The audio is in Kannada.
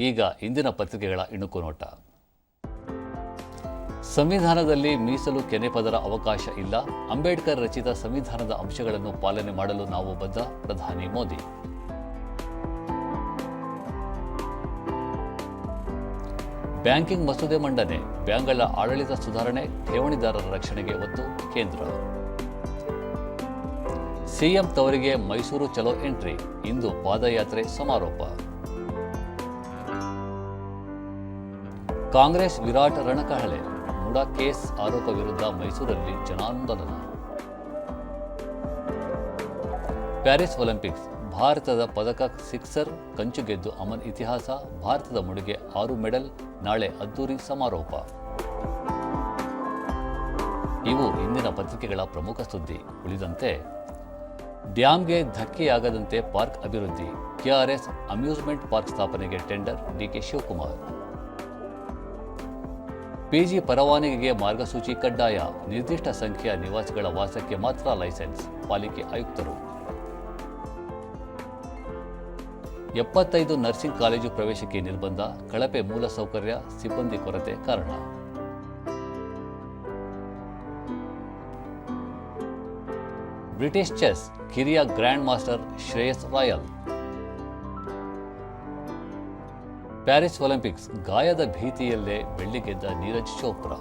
ಈಗ ಇಂದಿನ ಪತ್ರಿಕೆಗಳ ಇಣುಕು ನೋಟ. ಸಂವಿಧಾನದಲ್ಲಿ ಮೀಸಲು ಕೆನೆಪದರ ಅವಕಾಶ ಇಲ್ಲ. ಅಂಬೇಡ್ಕರ್ ರಚಿತ ಸಂವಿಧಾನದ ಅಂಶಗಳನ್ನು ಪಾಲನೆ ಮಾಡಲು ನಾವು ಬದ್ಧ. ಪ್ರಧಾನಿ ಮೋದಿ. ಬ್ಯಾಂಕಿಂಗ್ ಮಸೂದೆ ಮಂಡನೆ. ಬ್ಯಾಂಕ್ಗಳ ಆಡಳಿತ ಸುಧಾರಣೆ, ಠೇವಣಿದಾರರ ರಕ್ಷಣೆಗೆ ಒತ್ತು, ಕೇಂದ್ರ. ಸಿಎಂ ತವರಿಗೆ ಮೈಸೂರು ಚಲೋ ಎಂಟ್ರಿ. ಇಂದು ಪಾದಯಾತ್ರೆ ಸಮಾರೋಪ. ಕಾಂಗ್ರೆಸ್ ವಿರಾಟ್ ರಣಕಹಳೆ ಮುಡಾ ಕೇಸ್ ಆರೋಪ ವಿರುದ್ಧ ಮೈಸೂರಲ್ಲಿ ಜನಾಂದೋಲನ. ಪ್ಯಾರಿಸ್ ಒಲಿಂಪಿಕ್ಸ್, ಭಾರತದ ಪದಕ ಸಿಕ್ಸರ್ ಕಂಚು ಗೆದ್ದು ಅಮನ್ ಇತಿಹಾಸ, ಭಾರತದ ಮುಡಿಗೆ ಆರು ಮೆಡಲ್, ನಾಳೆ ಅದ್ದೂರಿ ಸಮಾರೋಪ. ಇವು ಇಂದಿನ ಪತ್ರಿಕೆಗಳ ಪ್ರಮುಖ ಸುದ್ದಿ. ಉಳಿದಂತೆ ಡ್ಯಾಂಗೆ ಧಕ್ಕೆಯಾಗದಂತೆ ಪಾರ್ಕ್ ಅಭಿವೃದ್ಧಿ ಕೆಆರ್ಎಸ್ ಅಮ್ಯೂಸ್ಮೆಂಟ್ ಪಾರ್ಕ್ ಸ್ಥಾಪನೆಗೆ ಟೆಂಡರ್ ಡಿಕೆ ಶಿವಕುಮಾರ್. ಪಿಜಿ ಪರವಾನಗಿಗೆ ಮಾರ್ಗಸೂಚಿ ಕಡ್ಡಾಯ. ನಿರ್ದಿಷ್ಟ ಸಂಖ್ಯೆಯ ನಿವಾಸಿಗಳ ವಾಸಕ್ಕೆ ಮಾತ್ರ ಲೈಸೆನ್ಸ್, ಪಾಲಿಕೆ ಆಯುಕ್ತರು. ಎಪ್ಪತ್ತೈದು ನರ್ಸಿಂಗ್ ಕಾಲೇಜು ಪ್ರವೇಶಕ್ಕೆ ನಿರ್ಬಂಧ, ಕಳಪೆ ಮೂಲಸೌಕರ್ಯ ಸಿಬ್ಬಂದಿ ಕೊರತೆ ಕಾರಣ. ಬ್ರಿಟಿಷ್ ಚೆಸ್, ಕಿರಿಯ grand master Shreyas Royal. Paris Olympics ಗಾಯದ ಭೀತಿಯಲ್ಲೇ ಬೆಳ್ಳಿ ಗೆದ್ದ ನೀರಜ್ ಚೋಪ್ರಾ.